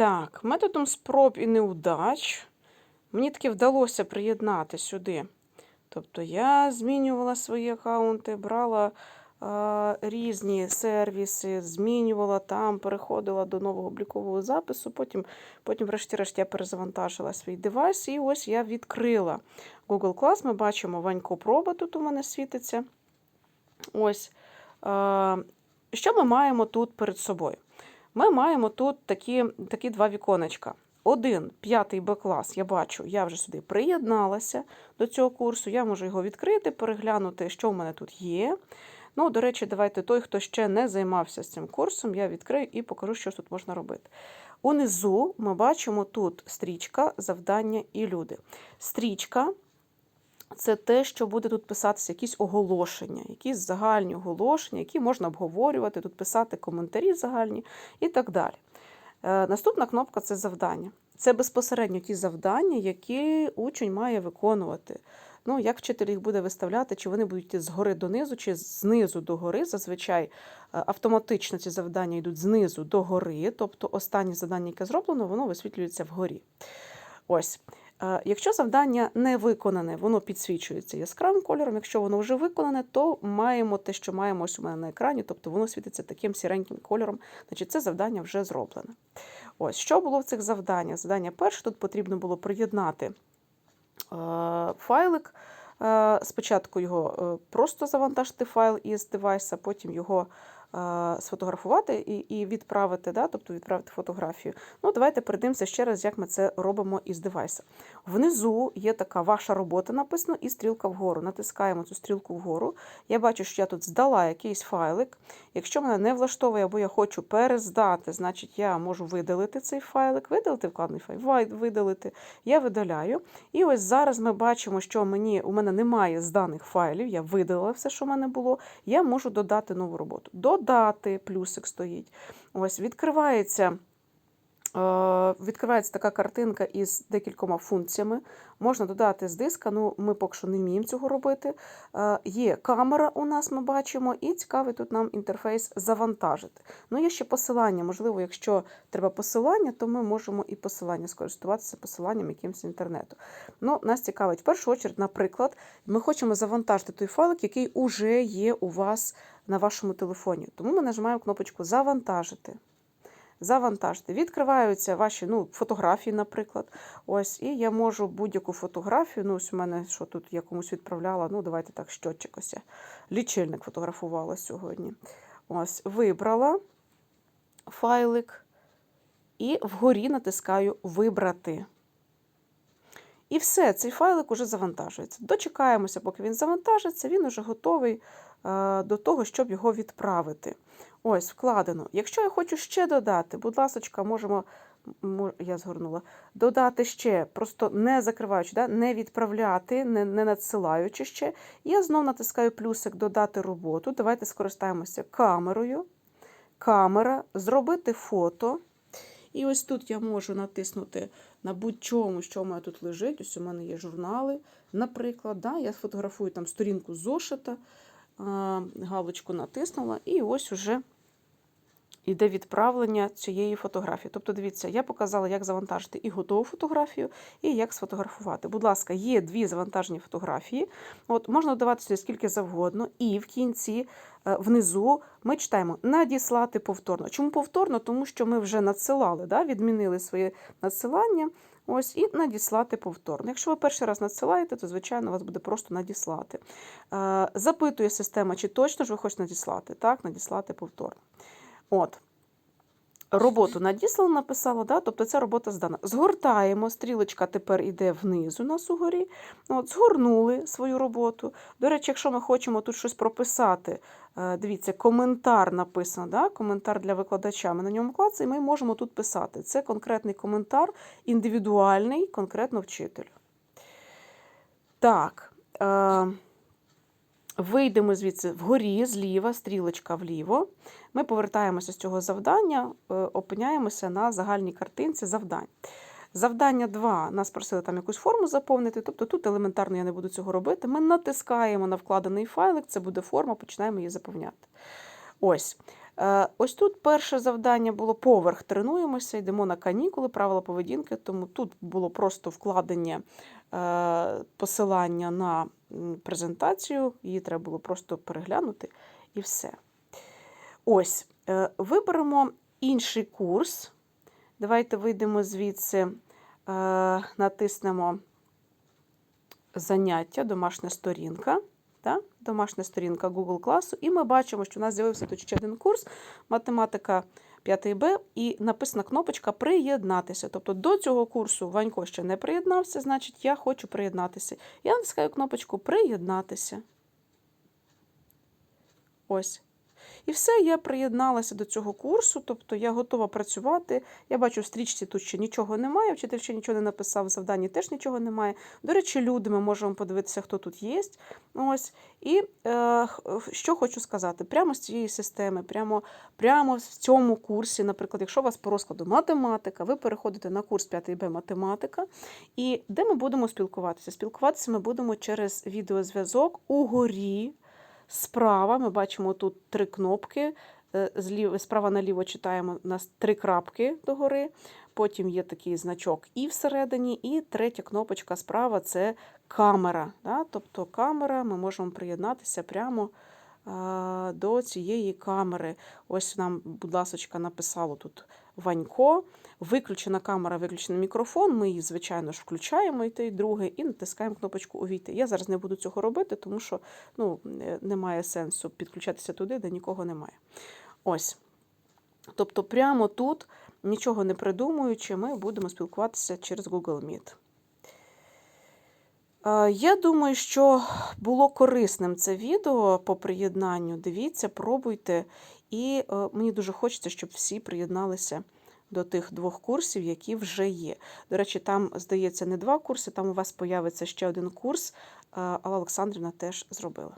Так, методом спроб і неудач мені таки вдалося приєднати сюди. Тобто я змінювала свої аккаунти, брала е, різні сервіси, змінювала там, переходила до нового облікового запису. Потім, потім врешті-решт, я перезавантажила свій девайс, і ось я відкрила Google Class. Ми бачимо Ванько проба тут у мене світиться. Ось. Е, що ми маємо тут перед собою? Ми маємо тут такі, такі два віконечка. Один, п'ятий Б-клас, я бачу, я вже сюди приєдналася до цього курсу. Я можу його відкрити, переглянути, що в мене тут є. Ну, до речі, давайте той, хто ще не займався з цим курсом, я відкрию і покажу, що тут можна робити. Унизу ми бачимо тут стрічка, завдання і люди. Стрічка це те, що буде тут писатися, якісь оголошення, якісь загальні оголошення, які можна обговорювати, тут писати коментарі загальні і так далі. Е, Наступна кнопка це завдання. Це безпосередньо ті завдання, які учень має виконувати. Ну, як вчитель їх буде виставляти, чи вони будуть йти згори донизу, чи знизу до гори. Зазвичай е, автоматично ці завдання йдуть знизу до гори, тобто останнє завдання, яке зроблено, воно висвітлюється вгорі. Ось. Якщо завдання не виконане, воно підсвічується яскравим кольором. Якщо воно вже виконане, то маємо те, що маємо ось у мене на екрані, тобто воно світиться таким сіреньким кольором, значить це завдання вже зроблене. Ось що було в цих завданнях? Завдання перше тут потрібно було приєднати е, файлик. Е, Спочатку його е, просто завантажити файл із девайса, потім його сфотографувати і, і відправити, да? тобто відправити фотографію. Ну, давайте передивимося ще раз, як ми це робимо із девайса. Внизу є така ваша робота написано і стрілка вгору. Натискаємо цю стрілку вгору. Я бачу, що я тут здала якийсь файлик. Якщо мене не влаштовує або я хочу перездати, значить я можу видалити цей файлик, видалити вкладний файл, видалити. Я видаляю. І ось зараз ми бачимо, що мені, у мене немає зданих файлів, я видалила все, що в мене було. Я можу додати нову роботу. Додати, плюсик стоїть. Ось відкривається. Е, Відкривається така картинка із декількома функціями. Можна додати з диска, ну ми поки що не вміємо цього робити. Е, Є камера у нас, ми бачимо, і цікавий тут нам інтерфейс завантажити. Ну, є ще посилання. Можливо, якщо треба посилання, то ми можемо і посилання скористуватися посиланням якимось інтернету. Ну, Нас цікавить в першу чергу, наприклад, ми хочемо завантажити той файлик, який уже є у вас на вашому телефоні. Тому ми нажимаємо кнопочку Завантажити завантажити. Відкриваються ваші ну, фотографії, наприклад. Ось, І я можу будь-яку фотографію. Ну, ось у мене що тут я комусь відправляла. Ну, давайте так, щотчик ось. Лічильник фотографувала сьогодні. Ось, вибрала файлик. І вгорі натискаю Вибрати. І все, цей файлик уже завантажується. Дочекаємося, поки він завантажиться, він уже готовий е, до того, щоб його відправити. Ось, вкладено. Якщо я хочу ще додати, будь ласка, можемо, мо- я згорнула, додати ще, просто не закриваючи, да, не відправляти, не, не надсилаючи ще. Я знову натискаю плюсик Додати роботу. Давайте скористаємося камерою. Камера, зробити фото. І ось тут я можу натиснути на будь-чому, що у мене тут лежить. Ось у мене є журнали, наприклад. Да? Я сфотографую там сторінку зошита, галочку натиснула, і ось уже йде відправлення цієї фотографії. Тобто, дивіться, я показала, як завантажити і готову фотографію, і як сфотографувати. Будь ласка, є дві завантажені фотографії. От Можна додавати сюди скільки завгодно, і в кінці, е, внизу, ми читаємо надіслати повторно. Чому повторно? Тому що ми вже надсилали, да? відмінили своє надсилання. Ось і надіслати повторно. Якщо ви перший раз надсилаєте, то звичайно вас буде просто надіслати. Е, Запитує система, чи точно ж ви хочете надіслати. Так, надіслати повторно. От. Роботу надіслано, написало, да? тобто ця робота здана. Згортаємо, стрілочка тепер йде вниз у нас угорі. От, згорнули свою роботу. До речі, якщо ми хочемо тут щось прописати, е, дивіться, коментар написано, да? коментар для викладача. Ми на ньому клацаємо, і ми можемо тут писати. Це конкретний коментар, індивідуальний, конкретно вчителю. Так. Е, Вийдемо звідси вгорі, зліва, стрілочка вліво. Ми повертаємося з цього завдання, е, опиняємося на загальній картинці завдань. Завдання 2. Нас просили там якусь форму заповнити, тобто тут елементарно я не буду цього робити. Ми натискаємо на вкладений файлик, це буде форма, починаємо її заповняти. Ось. Е, Ось тут перше завдання було поверх. Тренуємося, йдемо на канікули, правила поведінки. Тому тут було просто вкладення посилання на презентацію. Її треба було просто переглянути і все. Ось, е, виберемо інший курс. Давайте вийдемо звідси, е, натиснемо заняття, домашня сторінка. Так? Домашня сторінка Google класу, і ми бачимо, що у нас з'явився тут ще один курс математика 5 Б, і написана кнопочка Приєднатися. Тобто до цього курсу Ванько ще не приєднався, значить, я хочу приєднатися. Я натискаю кнопочку Приєднатися. Ось. І все, я приєдналася до цього курсу, тобто я готова працювати. Я бачу, в стрічці тут ще нічого немає, вчитель ще нічого не написав, в завданні теж нічого немає. До речі, люди, ми можемо подивитися, хто тут є. Ось. І е, що хочу сказати, прямо з цієї системи, прямо, прямо в цьому курсі, наприклад, якщо у вас по розкладу математика, ви переходите на курс 5 Б математика, і де ми будемо спілкуватися? Спілкуватися ми будемо через відеозв'язок угорі. Справа ми бачимо тут три кнопки. е, Зліва, справа наліво читаємо у нас три крапки догори. Потім є такий значок і всередині, і третя кнопочка справа це камера. Да? Тобто камера, ми можемо приєднатися прямо до цієї камери. Ось нам, будь ласка, написало тут Ванько. Виключена камера, виключений мікрофон. Ми її, звичайно ж, включаємо і те, і друге, і натискаємо кнопочку Увійти. Я зараз не буду цього робити, тому що ну, немає сенсу підключатися туди, де нікого немає. Ось. Тобто, прямо тут, нічого не придумуючи, ми будемо спілкуватися через Google Meet. Е, Я думаю, що було корисним це відео по приєднанню. Дивіться, пробуйте. І е, мені дуже хочеться, щоб всі приєдналися до тих двох курсів, які вже є. До речі, там, здається, не два курси, там у вас появиться ще один курс, е, але Олександрівна теж зробила.